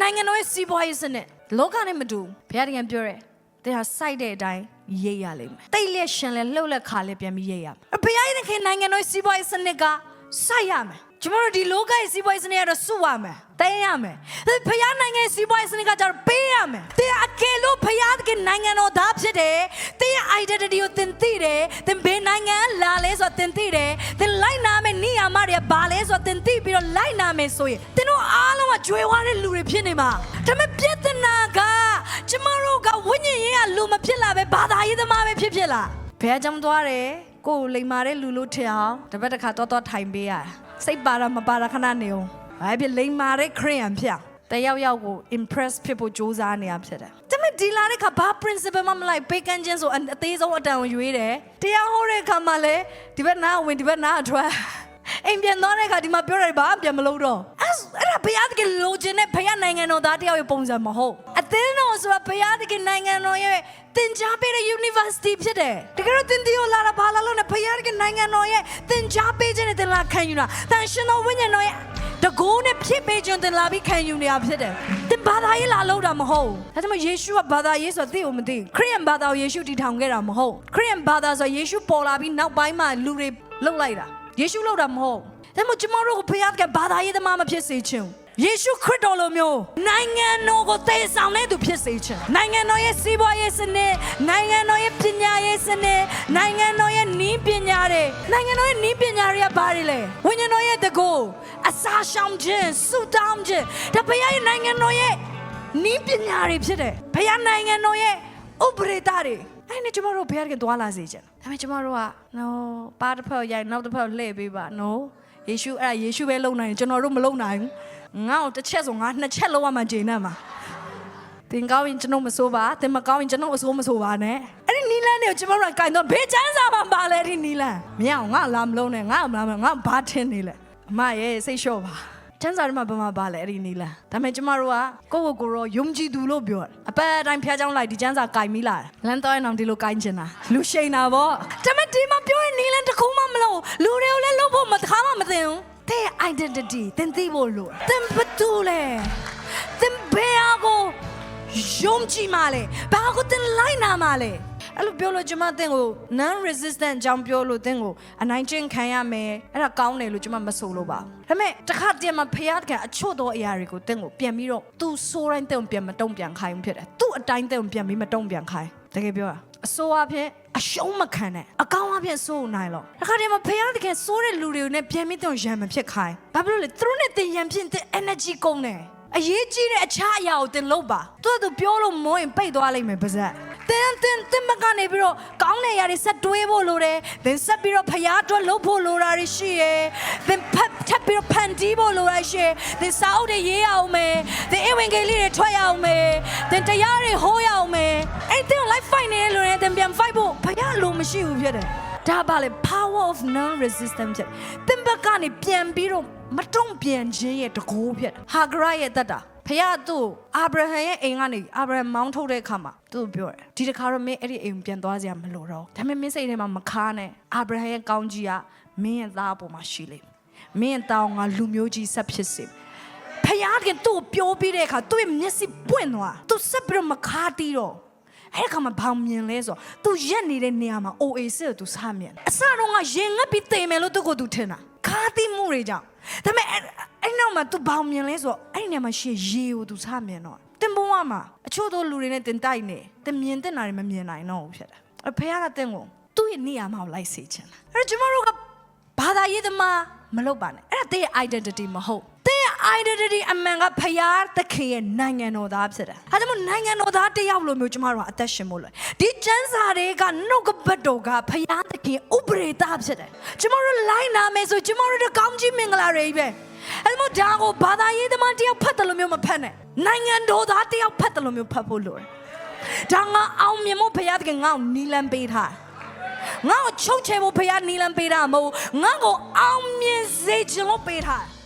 နိုင်ငံတော်ရဲ့စီးပွားရေးစနစ်လောကနဲ့မတူဘုရားတကယ်ပြောတယ်တဲ့ဟာစိုက်တဲ့အတိုင်းရိပ်ရလိမ့်မယ်တိတ်လက်ရှင်လဲလှုပ်လက်ခါလဲပြန်ပြီးရိပ်ရမယ်ဘုရားရဲ့ခင်နိုင်ငံတော်ရဲ့စီးပွားရေးစနစ်ကစိုက်ရမယ်ကျမတို့ဒီလောကရဲ့စီးပွားရေးစနစ်ကတော့စုရမယ်တဲရမယ်ဘုရားနိုင်ငံရဲ့စီးပွားရေးစနစ်ကကျတော့ပေးရမယ်တဲ့အကယ်လို့ဘုရားတကယ်နိုင်ငံတော်သားဖြစ်တယ်တဲ့ရဲ့ identity ကိုသင်သိတယ်သင်ဘယ်နိုင်ငံလာလဲဆိုတော့သင်သိတယ်သင်လိုက်နာမယ်နိယာမတွေကဘာလဲဆိုတော့သင်သိပြီးတော့ လိုက်နာမယ်ဆိုရင်သင်တို့အားလုံးကကြွယ်ဝတဲ့လူတွေဖြစ်နေမှာဒါပေမဲ့ပြဿနာကကျမတို့ကဝိညာဉ်ရေးကလူမဖြစ်လာပဲဘာသာရေးသမားပဲဖြစ်ဖြစ်လာဘယ်အကြောင်းသွားတယ်ကိုယ်လိမ်မာတဲ့လူလို့ထင်အောင်တပတ်တစ်ခါတော့တော့ထိုင်ပေးရစိတ်ပါတာမပါတာခဏနေအောင်ဘာဖြစ်လိမ်မာတဲ့ခရိယန်ဖြစ်အောင်တယောက်ယောက်ကို impress ဖြစ်ဖို့ကြိုးစားနေရဖြစ်တယ်။ဒါပေမဲ့ဒီလာတဲ့ခါဘာ principle မှမလိုက်ပေးကမ်းခြင်းဆိုအသေးဆုံးအတန်ကိုရွေးတယ်။တရားဟောတဲ့ခါမှာလည်းဒီဘက်နားဝင်ဒီဘက်နားအထွက် အိမ်ပြန်သွားတဲ့ခါဒီမှာပြောရတယ်ဘာမှပြန်မလုပ်တော့အဲ့အဲ့ဒါဘုရားသခင်လိုချင်တဲ့ဘုရားနိုင်ငံတော်သားတယောက်ရဲ့ပုံစံမဟုတ်အသင်းတော်ဆိုတာဘုရားသခင်နိုင်ငံတော်ရဲ့သင်ကြားပေးတဲ့ university ဖြစ်တယ်တကယ်တော့သင်ဒီကိုလာတာဘာလာလို့လဲဘုရားသခင်နိုင်ငံတော်ရဲ့သင်ကြားပေးခြင်းနဲ့သင်လာခံယူတာတန်ရှင်တော်ဝိညာဉ်တော်ရဲ့တကူနဲ့ဖြစ်ပေးခြင်းသင်လာပြီးခံယူနေတာဖြစ်တယ်သင်ဘာသာရေးလာလို့တာမဟုတ်ဒါကြောင့်ယေရှုကဘာသာရေးဆိုတာသိကိုမသိခရစ်ယာန်ဘာသာကိုယေရှုတည်ထောင်ခဲ့တာမဟုတ်ခရစ်ယာန်ဘာသာဆိုတာယေရှုပေါ်လာပြီးနောက်ပိုင်းမှာလူတွေလှုပ်လိုက်တာ ယေရှုလောက်တာမဟုတ်ဒါမှမဟုတ်ကျမတို့ကိုဖခင်ကဘာသာရေးသမားမဖြစ်စေချင်ဘူးယေရှုခရစ်တော်လိုမျိုးနိုင်ငံတော်ကိုတည်ဆောင်တဲ့သူဖြစ်စေချင်နိုင်ငံတော်ရဲ့စီးပွားရေးစနစ်နိုင်ငံတော်ရဲ့ပညာရေးစနစ်နိုင်ငံတော်ရဲ့နည်းပညာတွေနိုင်ငံတော်ရဲ့နည်းပညာတွေကဘာတွေလဲဝိညာဉ်တော်ရဲ့တကူအစာရှောင်ခြင်းစုတောင်းခြင်းဒါဖခင်ရဲ့နိုင်ငံတော်ရဲ့နည်းပညာတွေဖြစ်တယ်ဖခင်နိုင်ငံတော်ရဲ့ဥပဒေတာတွေ အဲ့နဲ့ကျမတို့ဘုရားကသွားလာစေချင်ဒါပေမဲ့ကျမတို့က no ပါတစ်ဖက်ရိုက်နောက်တစ်ဖက်လှည့်ပေးပါ no ယေရှုအဲ့ဒါယေရှုပဲလုံနိုင်တယ်ကျွန်တော်တို့မလုံနိုင်ဘူးငါ့ကိုတစ်ချက်ဆိုငါနှစ်ချက်လောက်ရမှဂျင်းနဲ့မှာသင်ကောင်းရင်ကျွန်တော်မဆိုးပါသင်မကောင်းရင်ကျွန်တော်အဆိုးမဆိုးပါနဲ့အဲ့ဒီနီလန်းတွေကိုကျမတို့ကကင်တော့ဘေးချမ်းစာမှာပါလဲဒီနီလန်းမရအောင်ငါလာမလုံးနဲ့ငါမလာမငါဘာထင်းနေလဲအမရဲ့စိတ်လျှော့ပါ ချမ်းစာတွေမှာဘာမှပါလဲအဲ့ဒီနီလန်းဒါပေမဲ့ကျမတို့ကကိုယ့်ကိုယ်ကိုယ်ရောယုံကြည်သူလို့ပြောတယ်အပတ်အတိုင်းဖျားချောင်းလိုက်ဒီချမ်းစာကင်မိလာတယ်လမ်းတော့ရင်တော့ဒီလိုကင်ချင်တာလူရှိန်တာဗောဒါပေမဲ့ဒီမှာပြောရင်နီလန်းတစ်ခုမှမလို့လူတွေကိုလည်းလုပ်ဖို့မတခါမှမသိဘူးတဲ့ identity သင်သိဖို့လို့သင်ဘသူလဲသင်ဘယ်အကိုယုံကြည်မှလဲဘာကိုသင်လိုက်နာမှလဲ အဲ့လိုပြောလို့ကျွန်မသင်ကို non resistant အကြောင်းပြောလို့သင်ကိုအနိုင်ကျင့်ခံရမယ်အဲ့ဒါကောင်းတယ်လို့ကျွန်မမဆိုလို့ပါဘူးဒါပေမဲ့တစ်ခါတည်းမှာဖျားတကအချို့သောအရာတွေကိုသင်ကိုပြန်ပြီးတော့သူဆိုးတိုင်းသင်ကိုပြန်မတုံ့ပြန်ခိုင်းဘူးဖြစ်တယ်သူ့အတိုင်းသင်ကိုပြန်ပြီးမတုံ့ပြန်ခိုင်းတကယ်ပြောတာအဆိုးအဖြစ်အရှုံးမခံနဲ့အကောင်းအဖြစ်စိုးနိုင်လို့တစ်ခါတည်းမှာဖျားတကယ်စိုးတဲ့လူတွေကိုနဲ့ပြန်ပြီးတော့ရံမဖြစ်ခိုင်းဘာဖြစ်လို့လဲသူတို့နဲ့သင်ရံဖြစ်တဲ့ energy ကုန်တယ်အရေးကြီးတဲ့အခြားအရာကိုသင်လုပ်ပါသူကသူပြောလို့မိုးရင်ပိတ်သွားလိမ့်မယ်ပါဇက် တင်းတင်းတင်းမကနေပြီးတော့ကောင်းတဲ့ຢာတွေဆက်တွေးဖို့လိုတယ်သင်ဆက်ပြီးတော့ဖျားအတွက်လုပ်ဖို့လိုတာတွေရှိရယ်သင်ဖတ်ထပ်ပြီးတော့ဖန်တီးဖို့လိုတာရှိရယ်သင်စာအုပ်တွေရေးရအောင်မယ်သင်အဝင်ကလေးတွေထွက်ရအောင်မယ်သင်တရားတွေဟောရအောင်မယ်အဲ့သင် life fight နေလို့လည်းသင်ပြန် fight ဖို့ဖျားလိုမရှိဘူးဖြစ်တယ်ဒါပါလေ power of non resistance ဖြစ်သင်ဘက်ကနေပြန်ပြီးတော့မတုံ့ပြန်ခြင်းရဲ့တကူဖြစ်ဟာဂရရဲ့တတ်တာ ဖခင်သူ့အာဗြဟံရဲ့အိမ်ကနေအာဗြဟံမောင်းထုတ်တဲ့အခါမှာသူ့ကိုပြောတယ်ဒီတစ်ခါတော့မင်းအဲ့ဒီအိမ်ကိုပြန်သွားစရာမလိုတော့ဘူးဒါပေမဲ့မင်းစိတ်ထဲမှာမခါနဲ့အာဗြဟံရဲ့ကောင်းကြီးကမင်းရဲ့သားပေါ်မှာရှိလိမ့်မယ်မင်းရဲ့သားကလူမျိုးကြီးဆက်ဖြစ်စေဖခင်ကသူ့ကိုပြောပြီးတဲ့အခါသူ့ရဲ့မျက်စိပွင့်သွားသူဆက်ပြီးတော့မခါတီးတော့အဲ့ဒီခါမှာဘောင်မြင်လဲဆိုတော့သူရက်နေတဲ့နေရာမှာ OAS ကိုသူစမြင်အစတော့ကရင်ငတ်ပြီးတိမ်မယ်လို့သူ့ကိုသူထင်တာ ခါတီးမှုတွေကြောင့်ဒါပေမဲ့အဲ့အဲ့နောက်မှာသူဘောင်မြင်လဲဆိုတော့အဲ့ဒီနေရာမှာရှေ့ရေကိုသူစမြင်တော့တင်ဘုံကမှာအချို့သောလူတွေနဲ့တင်တိုက်နေတင်မြင်တဲ့နာတွေမမြင်နိုင်တော့ဘူးဖြစ်တယ်အဖေကတင်ကိုသူ့ရဲ့နေရာမှာလိုက်စေချင်တာအဲ့တော့ကျမတို့ကဘာသာရေးသမားမလုပ်ပါနဲ့အဲ့ဒါတဲ့ identity မဟုတ်တဲ့ identity အမှန်ကဖယားသခင်ရဲ့နိုင်ငံတော်သားဖြစ်တယ်။အဲဒါမို့နိုင်ငံတော်သားတစ်ယောက်လိုမျိုးကျမတို့ကအသက်ရှင်ဖို့လွယ်။ဒီကျမ်းစာတွေကနှုတ်ကပတ်တော်ကဖယားသခင်ဥပဒေသားဖြစ်တယ်။ကျမတို့လိုက်နာမယ်ဆိုကျမတို့တို့ကောင်းကြီးမင်္ဂလာတွေပဲ။အဲဒါမို့ဒါကိုဘာသာရေးသမားတစ်ယောက်ဖတ်တယ်လို့မျိုးမဖတ်နဲ့။နိုင်ငံတော်သားတစ်ယောက်ဖတ်တယ်လို့မျိုးဖတ်ဖို့လိုတယ်။ဒါငါအောင်မြင်ဖို့ဖယားသခင်ငါ့ကိုနီလန်းပေးထားတယ်။ငါ့ကိုချုပ်ချယ်ဖို့ဖယားနီလန်းပေးတာမဟုတ်ဘူးငါ့ကိုအောင်မြင်စေခြင်းလို့ပေးထားတယ်